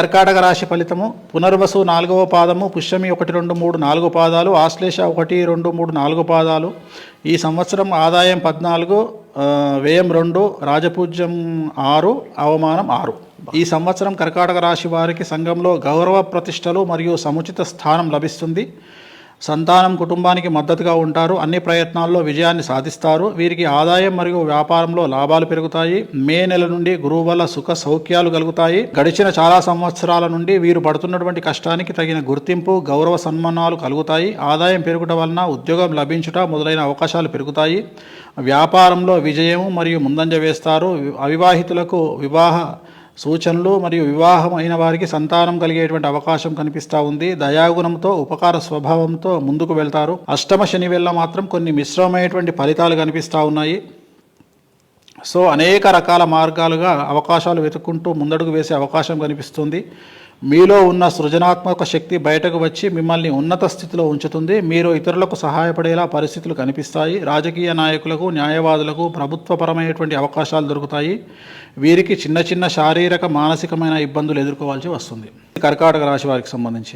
కర్కాటక రాశి ఫలితము పునర్వసు నాలుగవ పాదము పుష్యమి ఒకటి రెండు మూడు నాలుగు పాదాలు ఆశ్లేష ఒకటి రెండు మూడు నాలుగు పాదాలు. ఈ సంవత్సరం ఆదాయం పద్నాలుగు వ్యయం రెండు రాజపూజ్యం ఆరు అవమానం ఆరు. ఈ సంవత్సరం కర్కాటక రాశి వారికి సంఘంలో గౌరవ ప్రతిష్టలు మరియు సముచిత స్థానం లభిస్తుంది. సంతానం కుటుంబానికి మద్దతుగా ఉంటారు. అన్ని ప్రయత్నాల్లో విజయాన్ని సాధిస్తారు. వీరికి ఆదాయం మరియు వ్యాపారంలో లాభాలు పెరుగుతాయి. మే నెల నుండి గురువు వల్ల సుఖ సౌఖ్యాలు కలుగుతాయి. గడిచిన చాలా సంవత్సరాల నుండి వీరు పడుతున్నటువంటి కష్టానికి తగిన గుర్తింపు గౌరవ సన్మానాలు కలుగుతాయి. ఆదాయం పెరుగుట వలన ఉద్యోగం లభించుట మొదలైన అవకాశాలు పెరుగుతాయి. వ్యాపారంలో విజయం మరియు ముందంజ వేస్తారు. అవివాహితులకు వివాహ సూచనలు మరియు వివాహం అయిన వారికి సంతానం కలిగేటువంటి అవకాశం కనిపిస్తూ ఉంది. దయాగుణంతో ఉపకార స్వభావంతో ముందుకు వెళ్తారు. అష్టమ శని వెళ్ళ మాత్రం కొన్ని మిశ్రమమైనటువంటి ఫలితాలు కనిపిస్తూ ఉన్నాయి. సో అనేక రకాల మార్గాలుగా అవకాశాలు వెతుక్కుంటూ ముందడుగు వేసే అవకాశం కనిపిస్తుంది. మీలో ఉన్న సృజనాత్మక శక్తి బయటకు వచ్చి మిమ్మల్ని ఉన్నత స్థితిలో ఉంచుతుంది. మీరు ఇతరులకు సహాయపడేలా పరిస్థితులు కనిపిస్తాయి. రాజకీయ నాయకులకు న్యాయవాదులకు ప్రభుత్వపరమైనటువంటి అవకాశాలు దొరుకుతాయి. వీరికి చిన్న చిన్న శారీరక మానసికమైన ఇబ్బందులు ఎదుర్కోవాల్సి వస్తుంది. కర్కాటక రాశి వారికి సంబంధించి.